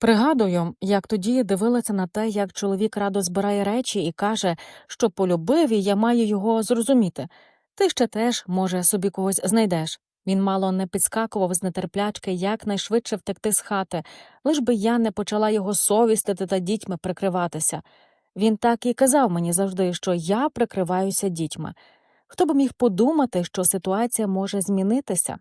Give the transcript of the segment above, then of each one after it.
Пригадую, як тоді дивилася на те, як чоловік радо збирає речі і каже, що полюбив, і я маю його зрозуміти. Ти ще теж, може, собі когось знайдеш. Він мало не підскакував з нетерплячки, як найшвидше втекти з хати, лиш би я не почала його совістити та дітьми прикриватися. Він так і казав мені завжди, що я прикриваюся дітьми. Хто б міг подумати, що ситуація може змінитися?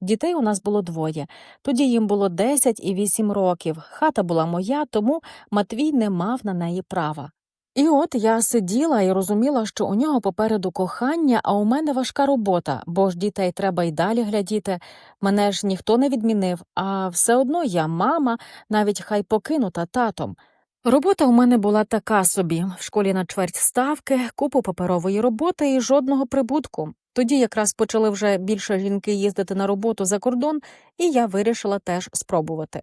Дітей у нас було двоє. Тоді їм було 10 і 8 років. Хата була моя, тому Матвій не мав на неї права. І от я сиділа і розуміла, що у нього попереду кохання, а у мене важка робота, бо ж дітей треба й далі глядіти. Мене ж ніхто не відмінив, а все одно я мама, навіть хай покинута татом. Робота у мене була така собі в школі на чверть ставки, купу паперової роботи і жодного прибутку. Тоді якраз почали вже більше жінки їздити на роботу за кордон, і я вирішила теж спробувати.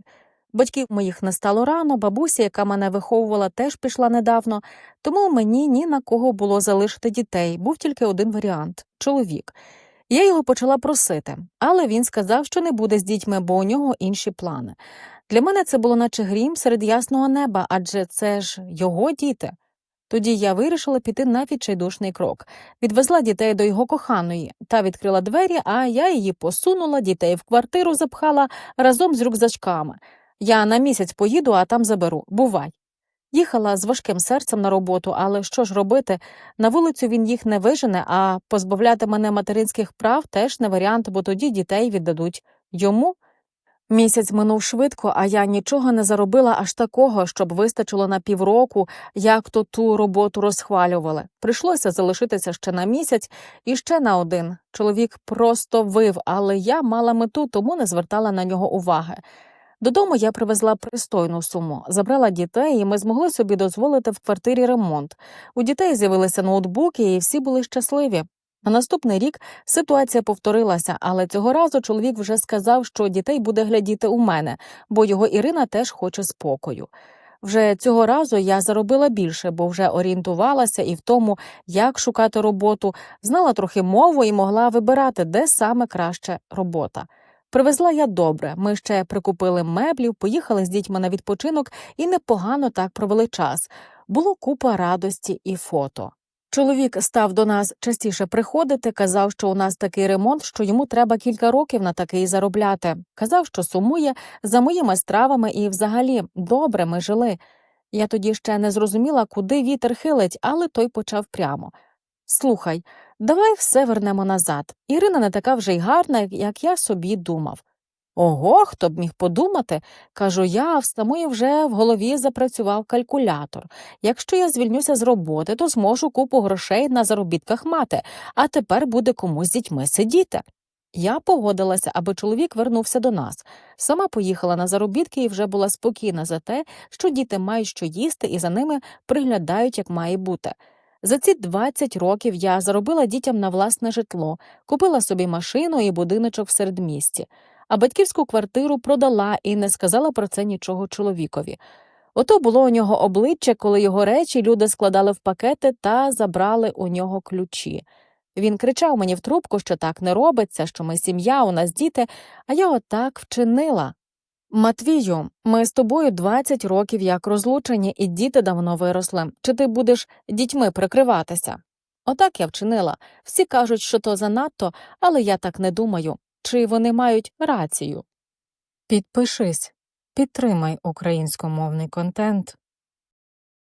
Батьків моїх не стало рано, бабуся, яка мене виховувала, теж пішла недавно, тому мені ні на кого було залишити дітей, був тільки один варіант чоловік. Я його почала просити, але він сказав, що не буде з дітьми, бо у нього інші плани. Для мене це було наче грім серед ясного неба, адже це ж його діти. Тоді я вирішила піти на відчайдушний крок. Відвезла дітей до його коханої та відкрила двері, а я її посунула, дітей в квартиру запхала разом з рюкзачками. Я на місяць поїду, а там заберу. Бувай. Їхала з важким серцем на роботу, але що ж робити? На вулицю він їх не вижене, а позбавляти мене материнських прав теж не варіант, бо тоді дітей віддадуть йому. Місяць минув швидко, а я нічого не заробила аж такого, щоб вистачило на півроку, як то ту роботу розхвалювали. Прийшлося залишитися ще на місяць і ще на один. Чоловік просто вив, але я мала мету, тому не звертала на нього уваги. Додому я привезла пристойну суму, забрала дітей, і ми змогли собі дозволити в квартирі ремонт. У дітей з'явилися ноутбуки, і всі були щасливі. На наступний рік ситуація повторилася, але цього разу чоловік вже сказав, що дітей буде глядіти у мене, бо його Ірина теж хоче спокою. Вже цього разу я заробила більше, бо вже орієнтувалася і в тому, як шукати роботу, знала трохи мову і могла вибирати, де саме краще робота. Привезла я добре. Ми ще прикупили меблів, поїхали з дітьми на відпочинок і непогано так провели час. Було купа радості і фото. Чоловік став до нас частіше приходити, казав, що у нас такий ремонт, що йому треба кілька років на такий заробляти. Казав, що сумує за моїми стравами і, взагалі, добре ми жили. Я тоді ще не зрозуміла, куди вітер хилить, але той почав прямо. Слухай, давай все вернемо назад. Ірина не така вже й гарна, як я собі думав. Ого, хто б міг подумати, кажу я, в самої вже в голові запрацював калькулятор. Якщо я звільнюся з роботи, то зможу купу грошей на заробітках мати, а тепер буде комусь з дітьми сидіти. Я погодилася, аби чоловік вернувся до нас. Сама поїхала на заробітки і вже була спокійна за те, що діти мають що їсти і за ними приглядають, як має бути. За ці 20 років я заробила дітям на власне житло, купила собі машину і будиночок в середмісті, а батьківську квартиру продала і не сказала про це нічого чоловікові. Ото було у нього обличчя, коли його речі люди складали в пакети та забрали у нього ключі. Він кричав мені в трубку, що так не робиться, що ми сім'я, у нас діти, а я отак вчинила. Матвію, ми з тобою 20 років як розлучені, і діти давно виросли. Чи ти будеш дітьми прикриватися? Отак я вчинила. Всі кажуть, що то занадто, але я так не думаю. Чи вони мають рацію? Підпишись, підтримай українськомовний контент.